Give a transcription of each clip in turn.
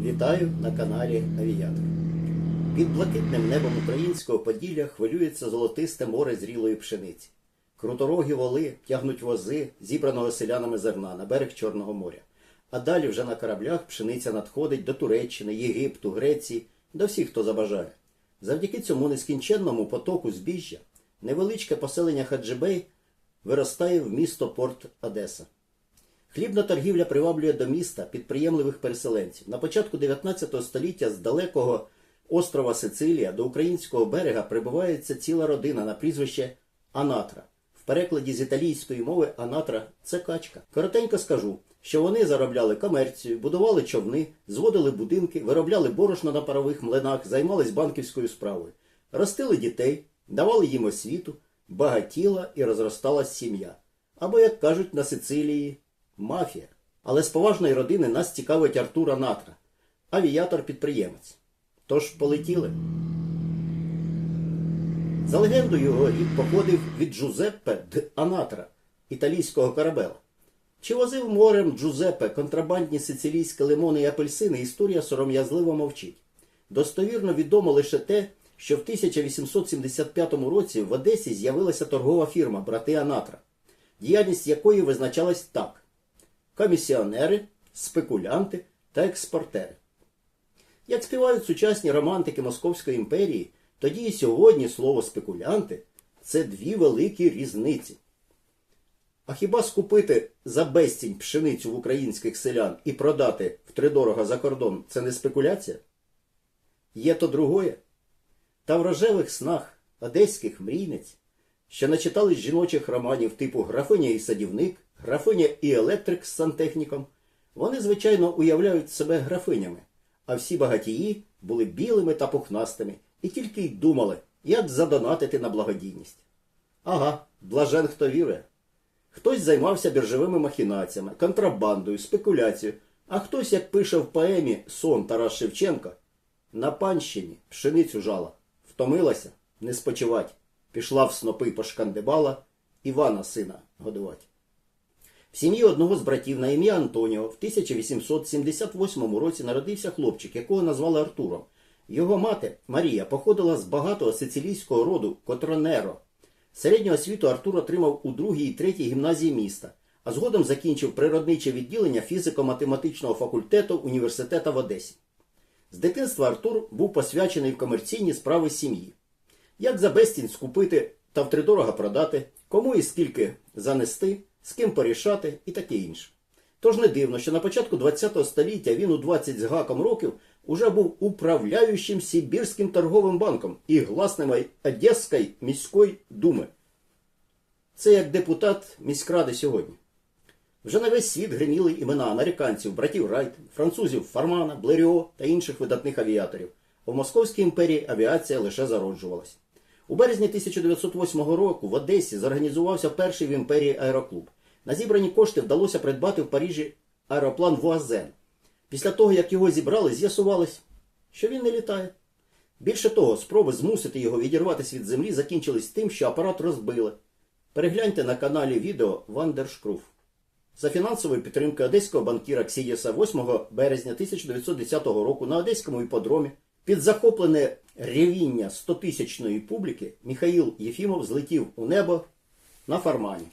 Вітаю на каналі Авіатор. Під блакитним небом українського Поділля хвилюється золотисте море зрілої пшениці. Круторогі воли тягнуть вози, зібраного селянами зерна на берег Чорного моря. А далі вже на кораблях пшениця надходить до Туреччини, Єгипту, Греції, до всіх, хто забажає. Завдяки цьому нескінченному потоку збіжжя невеличке поселення Хаджибей виростає в місто Порт Одеса. Хлібна торгівля приваблює до міста підприємливих переселенців. На початку 19 століття з далекого острова Сицилія до українського берега прибувається ціла родина на прізвище Анатра. В перекладі з італійської мови Анатра це качка. Коротенько скажу, що вони заробляли комерцію, будували човни, зводили будинки, виробляли борошно на парових млинах, займались банківською справою, ростили дітей, давали їм освіту, багатіла і розросталась сім'я. Або, як кажуть на Сицилії, мафія. Але з поважної родини нас цікавить Артур Анатра, авіатор-підприємець. Тож полетіли. За легендою, його рід походив від Джузеппе д Анатра, італійського корабела. Чи возив морем Джузеппе контрабандні сицилійські лимони і апельсини, історія сором'язливо мовчить. Достовірно відомо лише те, що в 1875 році в Одесі з'явилася торгова фірма Брати Анатра, діяльність якої визначалась так: комісіонери, спекулянти та експортери. Як співають сучасні романтики Московської імперії, тоді і сьогодні слово спекулянти це дві великі різниці. А хіба скупити за безцінь пшеницю в українських селян і продати втридорога за кордон це не спекуляція? Є то другое. Та в рожевих снах одеських мрійниць, що начитались жіночих романів типу Графиня і садівник, графиня і електрик з сантехніком, вони, звичайно, уявляють себе графинями, а всі багатії були білими та пухнастими і тільки й думали, як задонатити на благодійність. Ага, блажен хто вірує. Хтось займався біржовими махінаціями, контрабандою, спекуляцією, а хтось, як пише в поемі Сон Тарас Шевченка, на панщині пшеницю жала, втомилася, не спочивать, пішла в снопи пошкандибала, Івана сина годувати. В сім'ї одного з братів на ім'я Антоніо в 1878 році народився хлопчик, якого назвали Артуром. Його мати Марія походила з багатого сицилійського роду Котронеро. Середню освіту Артур отримав у другій і третій гімназії міста, а згодом закінчив природниче відділення фізико-математичного факультету університету в Одесі. З дитинства Артур був посвячений в комерційні справи сім'ї. Як за безцінь скупити та втридорога продати, кому і скільки занести, з ким порішати і таке інше. Тож не дивно, що на початку ХХ століття він у 20 з гаком років уже був управляючим Сибірським торговим банком і гласним Одеської міської думи. Це як депутат міськради сьогодні. Вже на весь світ гриміли імена американців, братів Райт, французів Фармана, Блеріо та інших видатних авіаторів. В Московській імперії авіація лише зароджувалась. У березні 1908 року в Одесі зорганізувався перший в імперії аероклуб. На зібрані кошти вдалося придбати в Парижі аероплан Вуазен. Після того, як його зібрали, з'ясувалось, що він не літає. Більше того, спроби змусити його відірватися від землі закінчились тим, що апарат розбили. Перегляньте на каналі відео Вандершкруф. За фінансової підтримки одеського банкіра Ксієса 8 березня 1910 року на одеському іпподромі під захоплене ревіння 100-тисячної публіки Михаїл Єфімов злетів у небо на фармані.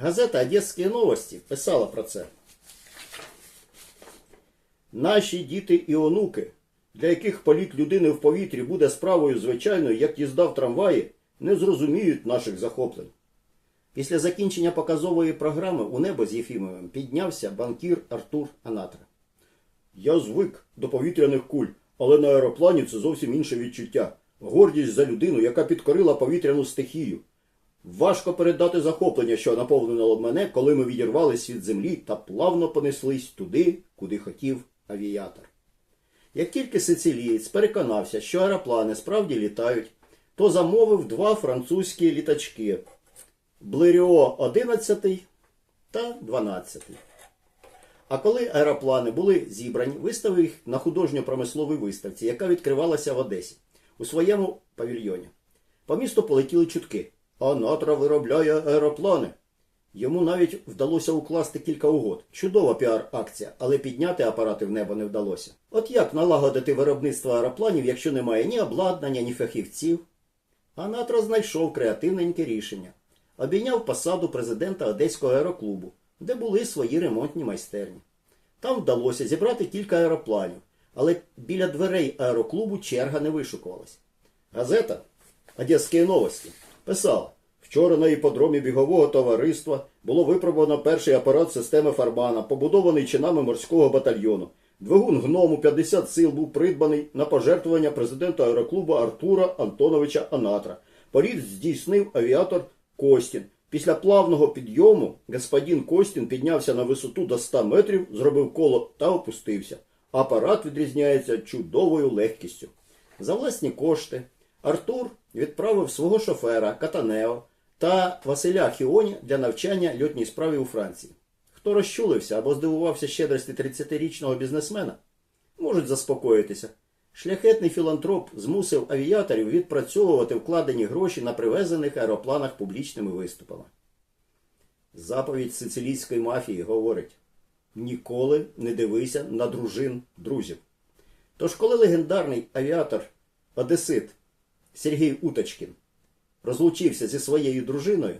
Газета Одеські новості писала про це. Наші діти і онуки, для яких політ людини в повітрі буде справою звичайною, як їзда в трамваї, не зрозуміють наших захоплень. Після закінчення показової програми у небо з Єфімовим піднявся банкір Артур Анатра. Я звик до повітряних куль, але на аероплані це зовсім інше відчуття. Гордість за людину, яка підкорила повітряну стихію. Важко передати захоплення, що наповнило мене, коли ми відірвались від землі та плавно понеслись туди, куди хотів авіатор. Як тільки сицилієць переконався, що аероплани справді літають, то замовив два французькі літачки Блеріо 11 та 12. А коли аероплани були зібрані, виставив їх на художньо-промисловій виставці, яка відкривалася в Одесі у своєму павільйоні. По місту полетіли чутки. Анатра виробляє аероплани. Йому навіть вдалося укласти кілька угод. Чудова піар-акція, але підняти апарати в небо не вдалося. От як налагодити виробництво аеропланів, якщо немає ні обладнання, ні фахівців? Анатра знайшов креативненьке рішення. Обійняв посаду президента Одеського аероклубу, де були свої ремонтні майстерні. Там вдалося зібрати кілька аеропланів, але біля дверей аероклубу черга не вишукувалась. Газета Одеські новості писала, вчора на іподромі бігового товариства було випробовано перший апарат системи Фармана, побудований чинами морського батальйону. Двигун гному 50 сил був придбаний на пожертвування президента аероклубу Артура Антоновича Анатра. Політ здійснив авіатор Костін. Після плавного підйому господин Костін піднявся на висоту до 100 метрів, зробив коло та опустився. Апарат відрізняється чудовою легкістю. За власні кошти Артур відправив свого шофера Катанео та Василя Хіоні для навчання льотній справі у Франції. Хто розчулився або здивувався щедрості 30-річного бізнесмена, можуть заспокоїтися. Шляхетний філантроп змусив авіаторів відпрацьовувати вкладені гроші на привезених аеропланах публічними виступами. Заповідь сицилійської мафії говорить: ніколи не дивися на дружин друзів. Тож, коли легендарний авіатор Одесит Сергій Уточкін розлучився зі своєю дружиною,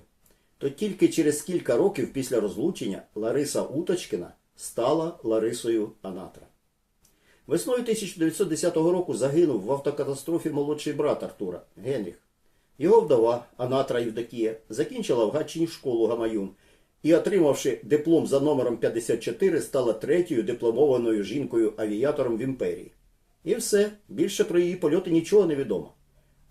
то тільки через кілька років після розлучення Лариса Уточкіна стала Ларисою Анатра. Весною 1910 року загинув в автокатастрофі молодший брат Артура Генріх. Його вдова Анатра Євдокія закінчила в Гатчині школу Гамаюн і, отримавши диплом за номером 54, стала третьою дипломованою жінкою-авіатором в імперії. І все, більше про її польоти нічого не відомо.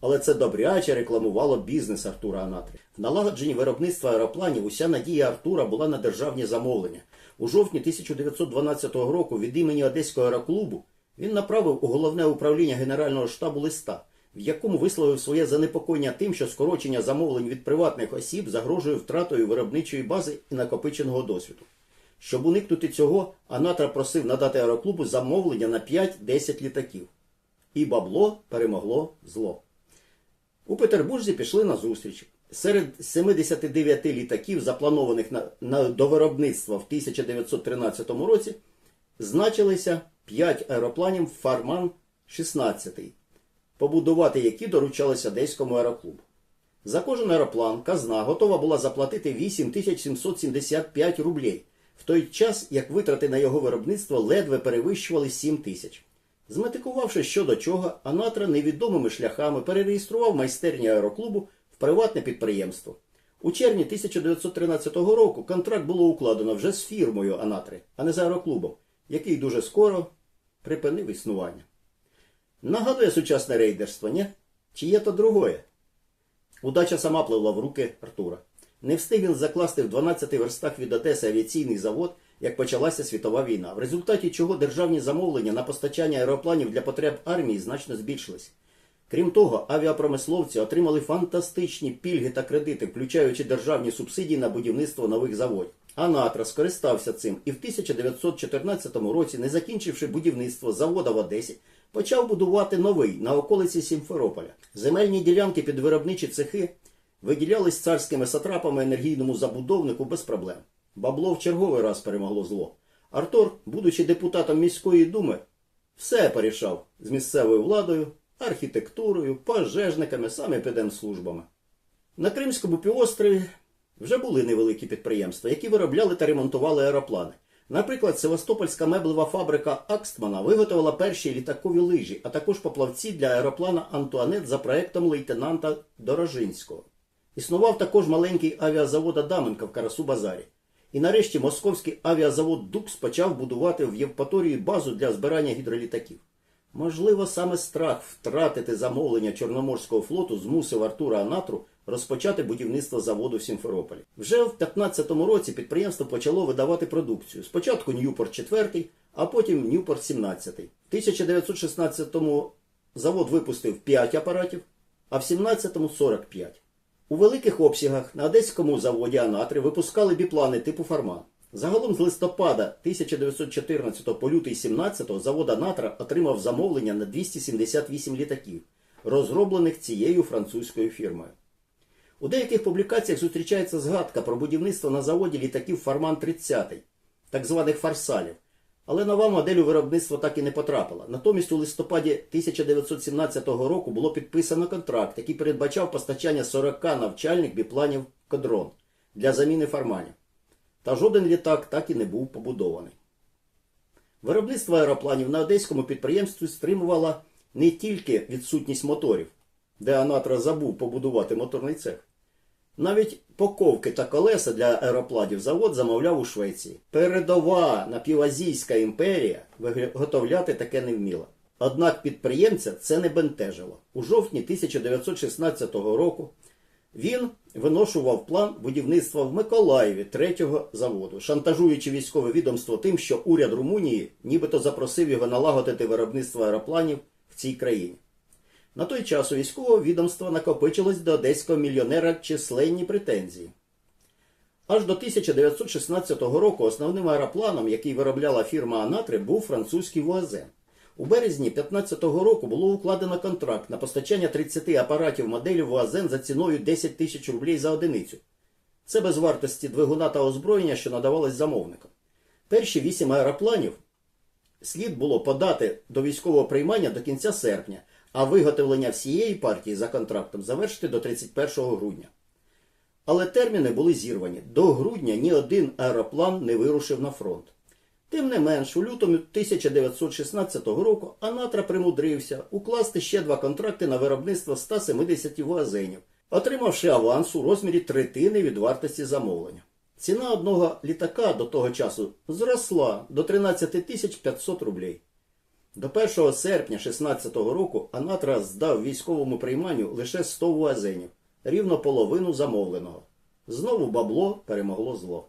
Але це добряче рекламувало бізнес Артура Анатри. В налагодженні виробництва аеропланів уся надія Артура була на державні замовлення. У жовтні 1912 року від імені Одеського аероклубу він направив у головне управління Генерального штабу листа, в якому висловив своє занепокоєння тим, що скорочення замовлень від приватних осіб загрожує втратою виробничої бази і накопиченого досвіду. Щоб уникнути цього, Анатра просив надати аероклубу замовлення на 5-10 літаків. І бабло перемогло зло. У Петербурзі пішли на зустріч. Серед 79 літаків, запланованих на, на, до виробництва в 1913 році, значилися 5 аеропланів Фарман 16, побудувати які доручалися Одеському аероклубу. За кожен аероплан казна готова була заплатити 8775 рублей, в той час як витрати на його виробництво ледве перевищували 7 тисяч. Зметикувавши що до чого, Анатра невідомими шляхами перереєстрував майстерні аероклубу в приватне підприємство. У червні 1913 року контракт було укладено вже з фірмою Анатри, а не з аероклубом, який дуже скоро припинив існування. Нагадує сучасне рейдерство, ні? Чи є то другое? Удача сама пливла в руки Артура. Не встиг він закласти в 12 верстах від Одеси авіаційний завод, як почалася світова війна, в результаті чого державні замовлення на постачання аеропланів для потреб армії значно збільшились. Крім того, авіапромисловці отримали фантастичні пільги та кредити, включаючи державні субсидії на будівництво нових заводів. Анатра скористався цим і в 1914 році, не закінчивши будівництво завода в Одесі, почав будувати новий на околиці Сімферополя. Земельні ділянки під виробничі цехи виділялись царськими сатрапами енергійному забудовнику без проблем. Бабло в черговий раз перемогло зло. Артур, будучи депутатом міської думи, все порішав з місцевою владою, архітектурою, пожежниками, саме підемслужбами. На Кримському півострові вже були невеликі підприємства, які виробляли та ремонтували аероплани. Наприклад, Севастопольська меблева фабрика Акстмана виготовила перші літакові лижі, а також поплавці для аероплана Антуанет за проектом лейтенанта Дорожинського. Існував також маленький авіазавод Адаменка в Карасу-Базарі. І нарешті московський авіазавод Дукс почав будувати в Євпаторії базу для збирання гідролітаків. Можливо, саме страх втратити замовлення Чорноморського флоту змусив Артура Анатру розпочати будівництво заводу в Сімферополі. Вже в 15-му році підприємство почало видавати продукцію. Спочатку Ньюпорт 4, а потім Ньюпорт 17. В 1916-му завод випустив 5 апаратів, а в 17-му 45. У великих обсягах на одеському заводі Анатри випускали біплани типу Фарман. Загалом з листопада 1914 по лютий 17 завод Анатра отримав замовлення на 278 літаків, розроблених цією французькою фірмою. У деяких публікаціях зустрічається згадка про будівництво на заводі літаків Фарман 30, так званих фарсалів. Але нова модель у виробництво так і не потрапила. Натомість у листопаді 1917 року було підписано контракт, який передбачав постачання 40 навчальних біпланів «Кодрон» для заміни фарманів. Та жоден літак так і не був побудований. Виробництво аеропланів на одеському підприємстві стримувала не тільки відсутність моторів, де Анатра забув побудувати моторний цех. Навіть поковки та колеса для аеропланів завод замовляв у Швеції. Передова напівазійська імперія виготовляти таке не вміла. Однак підприємця це не бентежило. У жовтні 1916 року він виношував план будівництва в Миколаєві третього заводу, шантажуючи військове відомство тим, що уряд Румунії нібито запросив його налагодити виробництво аеропланів в цій країні. На той час у військового відомства накопичилось до одеського мільйонера численні претензії. Аж до 1916 року основним аеропланом, який виробляла фірма Анатри, був французький Вуазен. У березні 2015 року було укладено контракт на постачання 30 апаратів моделі Вуазен за ціною 10 тисяч рублей за одиницю. Це без вартості двигуна та озброєння, що надавалось замовникам. Перші вісім аеропланів слід було подати до військового приймання до кінця серпня, а виготовлення всієї партії за контрактом завершити до 31 грудня. Але терміни були зірвані. До грудня ні один аероплан не вирушив на фронт. Тим не менш, у лютому 1916 року Анатра примудрився укласти ще два контракти на виробництво 170 вуазенів, отримавши аванс у розмірі третини від вартості замовлення. Ціна одного літака до того часу зросла до 13 500 рублей. До 1 серпня 16 року Анатра здав військовому прийманню лише 100 вуазенів, рівно половину замовленого. Знову бабло перемогло зло.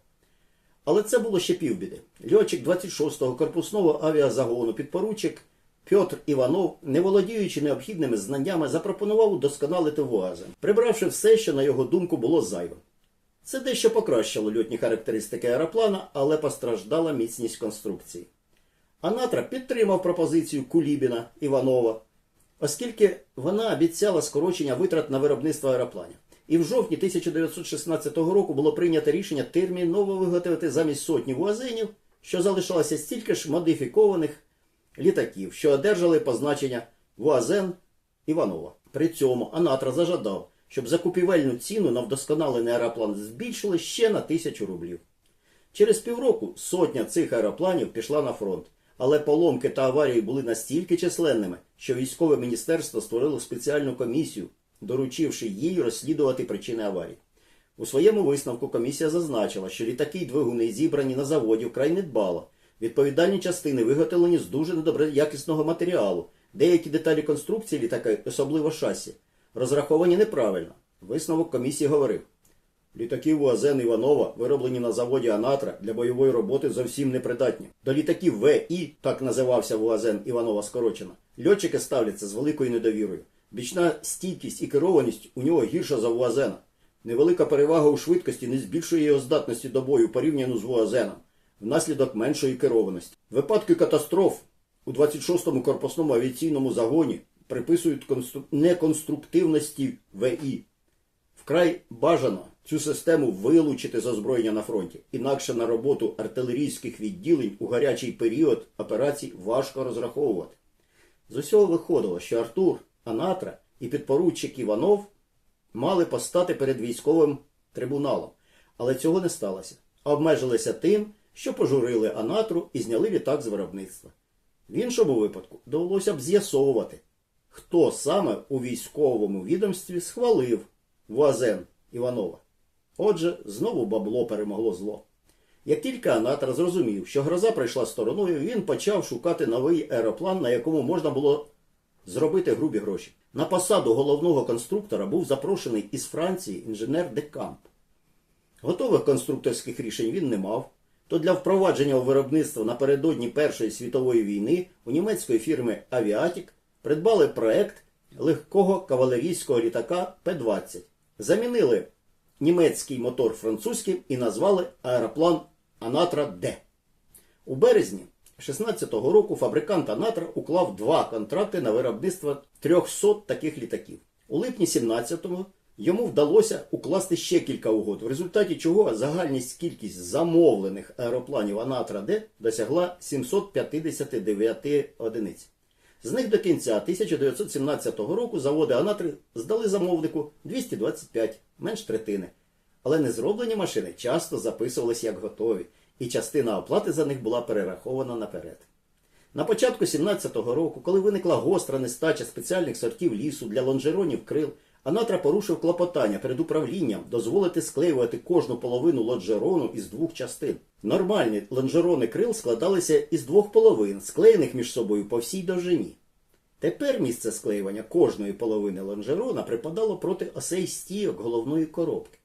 Але це було ще півбіди. Льотчик 26-го корпусного авіазагону підпоручик Пьотр Іванов, не володіючи необхідними знаннями, запропонував удосконалити ВУАЗи, прибравши все, що, на його думку, було зайвим. Це дещо покращило льотні характеристики аероплана, але постраждала міцність конструкції. Анатра підтримав пропозицію Кулібіна Іванова, оскільки вона обіцяла скорочення витрат на виробництво аеропланів. І в жовтні 1916 року було прийнято рішення терміново виготовити замість сотні вуазенів, що залишалося стільки ж модифікованих літаків, що одержали позначення Вуазен Іванова. При цьому Анатра зажадав, щоб закупівельну ціну на вдосконалений аероплан збільшили ще на тисячу рублів. Через півроку сотня цих аеропланів пішла на фронт, але поломки та аварії були настільки численними, що військове міністерство створило спеціальну комісію, доручивши їй розслідувати причини аварії. У своєму висновку комісія зазначила, що літаки й двигуни зібрані на заводі вкрай недбало. Відповідальні частини виготовлені з дуже недоброякісного матеріалу. Деякі деталі конструкції літака, особливо шасі, розраховані неправильно. Висновок комісії говорив: літаки УАЗен Іванова, вироблені на заводі Анатра, для бойової роботи зовсім непридатні. До літаків ВІ, так називався УАЗен Іванова скорочено, льотчики ставляться з великою недовірою. Бічна стійкість і керованість у нього гірша за УАЗена. Невелика перевага у швидкості не збільшує його здатності до бою порівняно з ВУАЗеном внаслідок меншої керованості. Випадки катастроф у 26-му корпусному авіаційному загоні приписують констру... неконструктивності ВІ. Вкрай бажано цю систему вилучити з озброєння на фронті, інакше на роботу артилерійських відділень у гарячий період операцій важко розраховувати. З усього виходило, що Артур, Анатра і підпоручик Іванов мали постати перед військовим трибуналом, але цього не сталося. Обмежилися тим, що пожурили Анатру і зняли літак з виробництва. В іншому випадку довелося б з'ясовувати, хто саме у військовому відомстві схвалив Вуазен Іванова. Отже, знову бабло перемогло зло. Як тільки Анатра зрозумів, що гроза прийшла стороною, він почав шукати новий аероплан, на якому можна було зробити грубі гроші. На посаду головного конструктора був запрошений із Франції інженер Декамп. Готових конструкторських рішень він не мав, то для впровадження у виробництво напередодні Першої світової війни у німецької фірми Авіатік придбали проект легкого кавалерійського літака П-20. Замінили німецький мотор французьким і назвали аероплан Анатра Д. У березні 16-го року фабрикант Анатра уклав два контракти на виробництво 300 таких літаків. У липні 17-го Йому вдалося укласти ще кілька угод, в результаті чого загальність кількість замовлених аеропланів Анатра Д досягла 759 одиниць. З них до кінця 1917 року заводи Анатри здали замовнику 225, менш третини. Але незроблені машини часто записувалися як готові, і частина оплати за них була перерахована наперед. На початку 17-го року, коли виникла гостра нестача спеціальних сортів лісу для лонжеронів крил, Анатра порушив клопотання перед управлінням дозволити склеювати кожну половину лонжерону із двох частин. Нормальні лонжерони крил складалися із двох половин, склеєних між собою по всій довжині. Тепер місце склеювання кожної половини лонжерона припадало проти осей стійок головної коробки.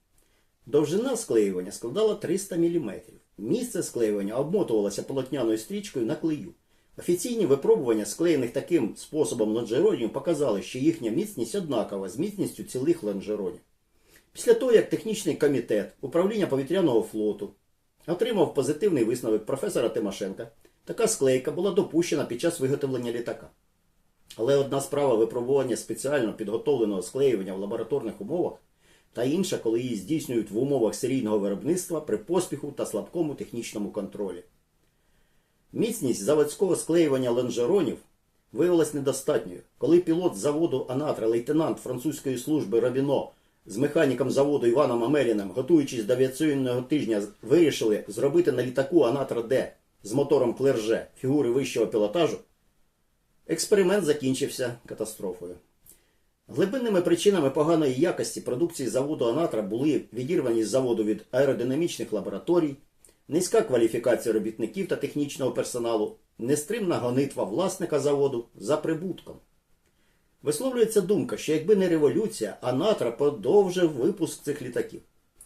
Довжина склеювання складала 300 мм. Місце склеювання обмотувалося полотняною стрічкою на клею. Офіційні випробування, склеєних таким способом лонжеронів, показали, що їхня міцність однакова з міцністю цілих лонжеронів. Після того, як технічний комітет управління повітряного флоту отримав позитивний висновок професора Тимошенка, така склейка була допущена під час виготовлення літака. Але одна справа випробування спеціально підготовленого склеювання в лабораторних умовах, та інша, коли її здійснюють в умовах серійного виробництва при поспіху та слабкому технічному контролі. Міцність заводського склеювання лонжеронів виявилась недостатньою. Коли пілот заводу Анатра, лейтенант французької служби Робіно з механіком заводу Іваном Амеліним, готуючись до авіаційного тижня, вирішили зробити на літаку Анатра Д з мотором Клерже фігури вищого пілотажу, експеримент закінчився катастрофою. Глибинними причинами поганої якості продукції заводу Анатра були відірвані з заводу від аеродинамічних лабораторій, низька кваліфікація робітників та технічного персоналу, нестримна гонитва власника заводу за прибутком. Висловлюється думка, що якби не революція, Анатра продовжив випуск цих літаків.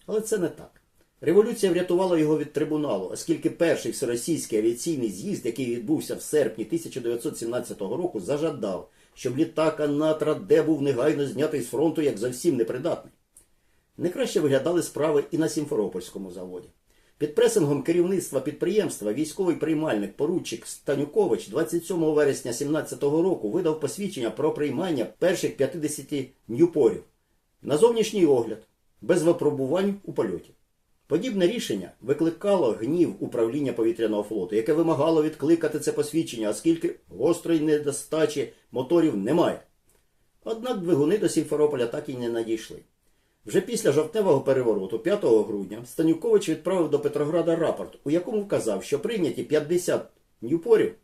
Але це не так. Революція врятувала його від трибуналу, оскільки перший всеросійський авіаційний з'їзд, який відбувся в серпні 1917 року, зажадав, щоб літак Анатра Д був негайно знятий з фронту як зовсім непридатний. Не краще виглядали справи і на Сімферопольському заводі. Під пресингом керівництва підприємства військовий приймальник поручик Станюкович 27 вересня 17 року видав посвідчення про приймання перших 50 ньюпорів на зовнішній огляд, без випробувань у польоті. Подібне рішення викликало гнів управління повітряного флоту, яке вимагало відкликати це посвідчення, оскільки гострої недостачі моторів немає. Однак двигуни до Сімферополя так і не надійшли. Вже після жовтневого перевороту 5 грудня Станюкович відправив до Петрограда рапорт, у якому вказав, що прийняті 50 ньюпорів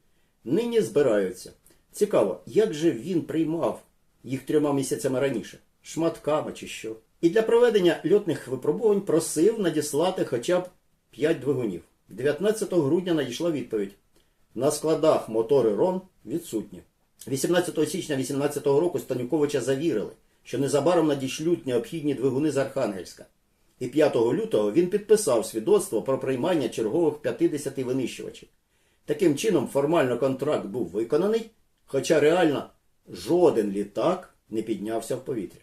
нині збираються. Цікаво, як же він приймав їх трьома місяцями раніше? Шматками чи що? І для проведення льотних випробувань просив надіслати хоча б 5 двигунів. 19 грудня надійшла відповідь. На складах мотори РОН відсутні. 18 січня 2018 року Станюковича завірили, що незабаром надішлють необхідні двигуни з Архангельська. І 5 лютого він підписав свідоцтво про приймання чергових 50 винищувачів. Таким чином, формально контракт був виконаний, хоча реально жоден літак не піднявся в повітря.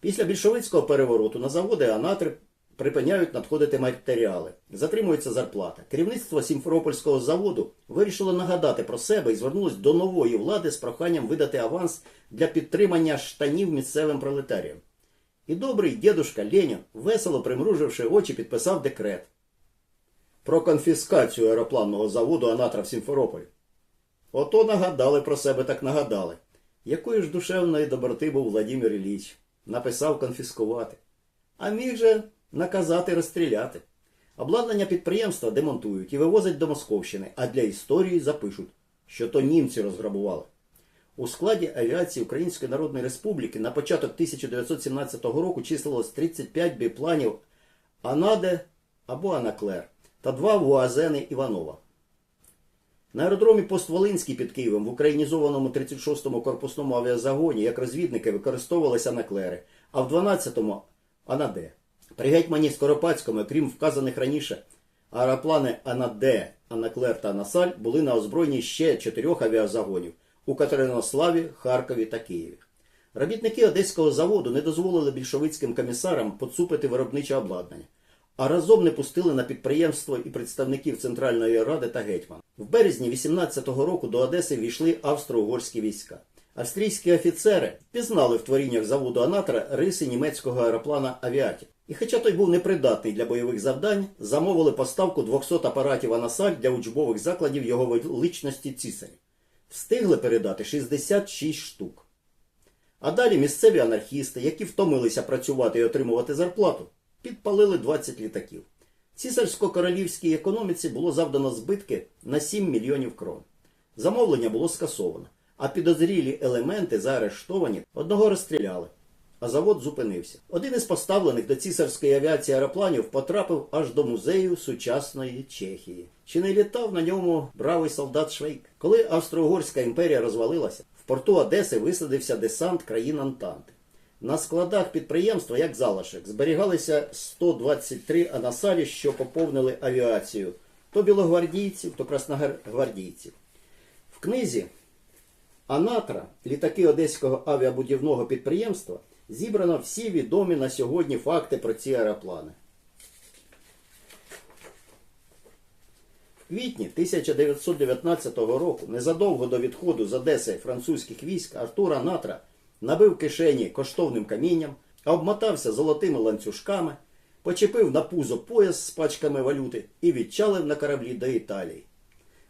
Після більшовицького перевороту на заводи Анатри припиняють надходити матеріали, затримується зарплата. Керівництво Сімферопольського заводу вирішило нагадати про себе і звернулось до нової влади з проханням видати аванс для підтримання штанів місцевим пролетаріям. І добрий дідушка Ленін, весело примруживши очі, підписав декрет про конфіскацію аеропланного заводу Анатра в Сімферополі. Ото нагадали про себе, так нагадали. Якої ж душевної доброти був Владимир Ілліч. Написав конфіскувати. А міг же наказати розстріляти. Обладнання підприємства демонтують і вивозять до Московщини, а для історії запишуть, що то німці розграбували. У складі авіації Української Народної Республіки на початок 1917 року числилось 35 біпланів Анаде або Анаклер та два Вуазени Іванова. На аеродромі Постволинський під Києвом в українізованому 36-му корпусному авіазагоні як розвідники використовувалися Анаклери, а в 12-му Анаде. При гетьмані Скоропадському, крім вказаних раніше, аероплани Анаде, Анаклер та Анасаль були на озброєнні ще чотирьох авіазагонів у Катеринославі, Харкові та Києві. Робітники Одеського заводу не дозволили більшовицьким комісарам поцупити виробниче обладнання, а разом не пустили на підприємство і представників Центральної Ради та гетьман. В березні 18-го року до Одеси війшли австро-угорські війська. Австрійські офіцери пізнали в творіннях заводу Анатра риси німецького аероплана Авіатік. І хоча той був непридатний для бойових завдань, замовили поставку 200 апаратів Анасаль для учбових закладів його величності цісарі. Встигли передати 66 штук. А далі місцеві анархісти, які втомилися працювати і отримувати зарплату, підпалили 20 літаків. Цісарсько-королівській економіці було завдано збитки на 7 мільйонів крон. Замовлення було скасовано, а підозрілі елементи заарештовані одного розстріляли, а завод зупинився. Один із поставлених до цісарської авіації аеропланів потрапив аж до музею сучасної Чехії. Чи не літав на ньому бравий солдат Швейк? Коли Австро-Угорська імперія розвалилася, в порту Одеси висадився десант країн Антанти. На складах підприємства, як залишок, зберігалися 123 анасалі, що поповнили авіацію то білогвардійців, то красногвардійців. В книзі Анатра, літаки Одеського авіабудівного підприємства, зібрано всі відомі на сьогодні факти про ці аероплани. В квітні 1919 року, незадовго до відходу з Одеси французьких військ, Артур Анатра набив кишені коштовним камінням, обмотався золотими ланцюжками, почепив на пузо пояс з пачками валюти і відчалив на кораблі до Італії.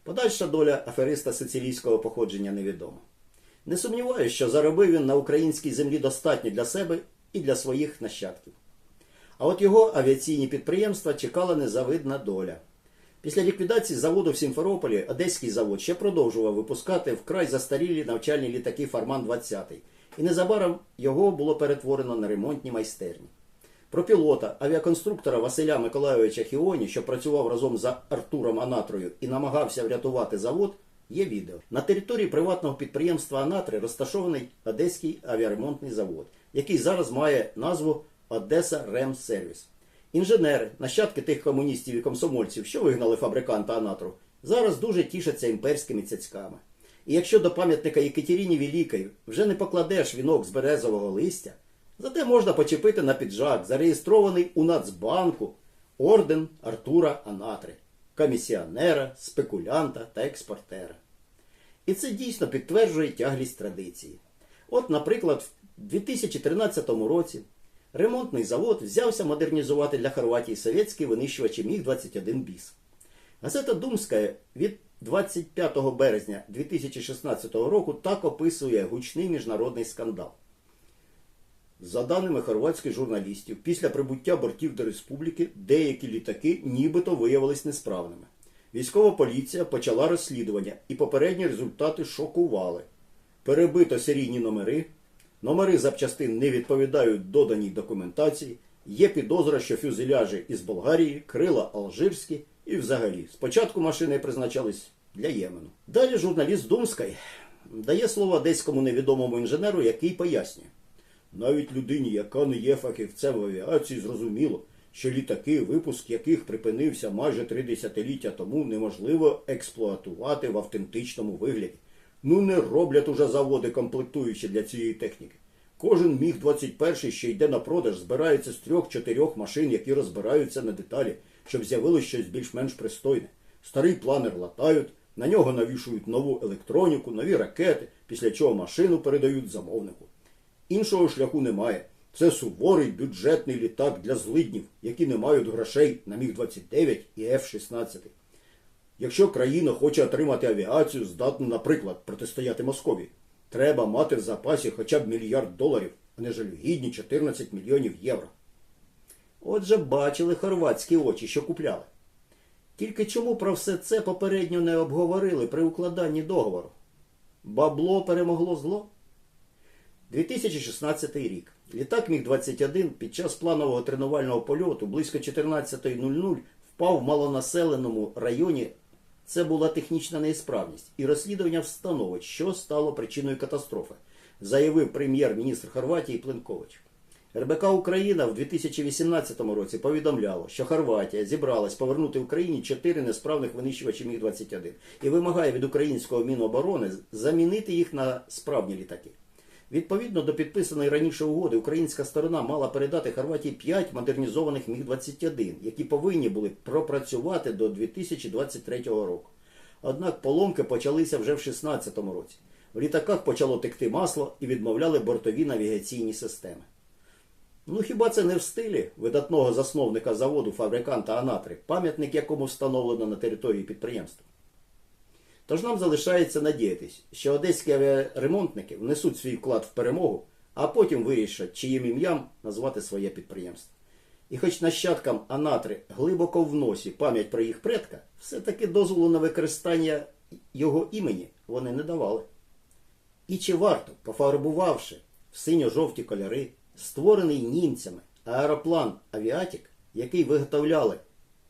Подальша доля афериста сицилійського походження невідома. Не сумніваюся, що заробив він на українській землі достатньо для себе і для своїх нащадків. А от його авіаційні підприємства чекала незавидна доля. Після ліквідації заводу в Сімферополі Одеський завод ще продовжував випускати вкрай застарілі навчальні літаки Фарман-20, і незабаром його було перетворено на ремонтні майстерні. Про пілота, авіаконструктора Василя Миколайовича Хіоні, що працював разом з Артуром Анатрою і намагався врятувати завод, є відео. На території приватного підприємства Анатри розташований Одеський авіаремонтний завод, який зараз має назву Одеса Ремсервіс. Інженери, нащадки тих комуністів і комсомольців, що вигнали фабриканта Анатру, зараз дуже тішаться імперськими цяцьками. І якщо до пам'ятника Єкатеріні Великої вже не покладеш вінок з березового листя, зате можна почепити на піджак, зареєстрований у Нацбанку орден Артура Анатри, комісіонера, спекулянта та експортера. І це дійсно підтверджує тяглість традиції. От, наприклад, в 2013 році ремонтний завод взявся модернізувати для Хорватії совєтські винищувачі Міг-21 БІС. Газета Думська від 25 березня 2016 року так описує гучний міжнародний скандал. За даними хорватських журналістів, після прибуття бортів до республіки деякі літаки нібито виявились несправними. Військова поліція почала розслідування, і попередні результати шокували. Перебито серійні номери, номери запчастин не відповідають доданій документації, є підозра, що фюзеляжі із Болгарії, крила алжирські і взагалі спочатку машини призначались для Ємену. Далі журналіст Думський дає слово одеському невідомому інженеру, який пояснює. Навіть людині, яка не є фахівцем в авіації, зрозуміло, що літаки, випуск яких припинився майже три десятиліття тому, неможливо експлуатувати в автентичному вигляді. Ну не роблять уже заводи комплектуючі для цієї техніки. Кожен міг 21 що йде на продаж, збирається з трьох-чотирьох машин, які розбираються на деталі, щоб з'явилось щось більш-менш пристойне. Старий планер латають, на нього навішують нову електроніку, нові ракети, після чого машину передають замовнику. Іншого шляху немає. Це суворий бюджетний літак для злиднів, які не мають грошей на Міг-29 і Ф-16. Якщо країна хоче отримати авіацію, здатну, наприклад, протистояти Московії, треба мати в запасі хоча б мільярд доларів, а не жалюгідні 14 мільйонів євро. Отже, бачили хорватські очі, що купляли. Тільки чому про все це попередньо не обговорили при укладанні договору? Бабло перемогло зло? 2016 рік. Літак Міг-21 під час планового тренувального польоту близько 14.00 впав в малонаселеному районі. Це була технічна неісправність, і розслідування встановить, що стало причиною катастрофи, заявив прем'єр-міністр Хорватії Пленкович. РБК Україна в 2018 році повідомляло, що Хорватія зібралась повернути Україні чотири несправних винищувачі Міг-21 і вимагає від українського Міноборони замінити їх на справні літаки. Відповідно до підписаної раніше угоди, українська сторона мала передати Хорватії 5 модернізованих Міг-21, які повинні були пропрацювати до 2023 року. Однак поломки почалися вже в 2016 році. в літаках почало текти масло і відмовляли бортові навігаційні системи. Ну хіба це не в стилі видатного засновника заводу фабриканта Анатри, пам'ятник якому встановлено на території підприємства? Тож нам залишається надіятись, що одеські авіаремонтники внесуть свій вклад в перемогу, а потім вирішать, чиїм ім'ям назвати своє підприємство. І хоч нащадкам Анатри глибоко в носі пам'ять про їх предка, все-таки дозволу на використання його імені вони не давали. І чи варто, пофарбувавши в синьо-жовті кольори, створений німцями аероплан Авіатік, який виготовляли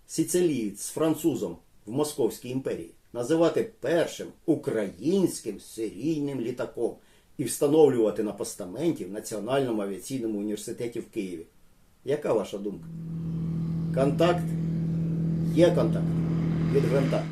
сицилієць з французом в Московській імперії, називати першим українським серійним літаком і встановлювати на постаменті в Національному авіаційному університеті в Києві? Яка ваша думка? Контакт? Є контакт від гвинта.